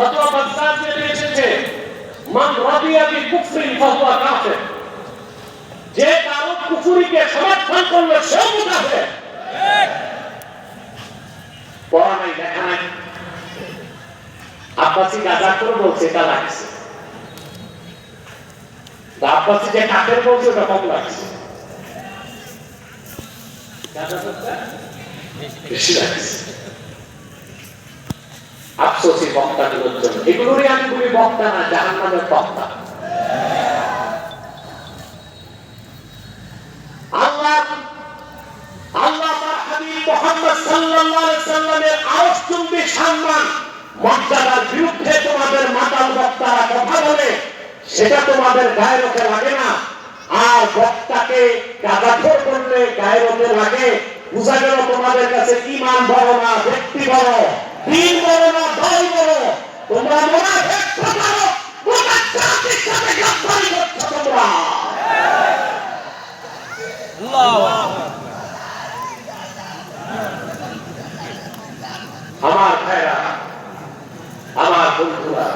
ফতোয়া বাদশাহ যেটা এসেছে মান রাদিয়া বিল কুফরি ফাহুয়া কাফির। যে কারও কুফরিকে সমর্থন করলে সেও মুনাফিক পড়া নাই দেখা নাই। আব্বাসি গাজা করে বলছে, এটা লাগছে। আব্বাসি যে কাকের বলছে, ওটা কম লাগছে? করতে বেশি লাগছে। আফসোসি বক্তাগুলোর জন্য। এগুলোরই আমি বলি বক্তা না জাহান বক্তা। তোমাদের সেটা তোমাদের গায়ে রোখে লাগে না। আর বক্তাকে তোমাদের কাছে ইমান বড় না, ব্যক্তি বড় দিন তোমরা মোনাফেক প্রচারক গোটা জাতির সাথে গ্রেফতারি করছ তোমরা। আমার ভাইরা আমার বন্ধুরা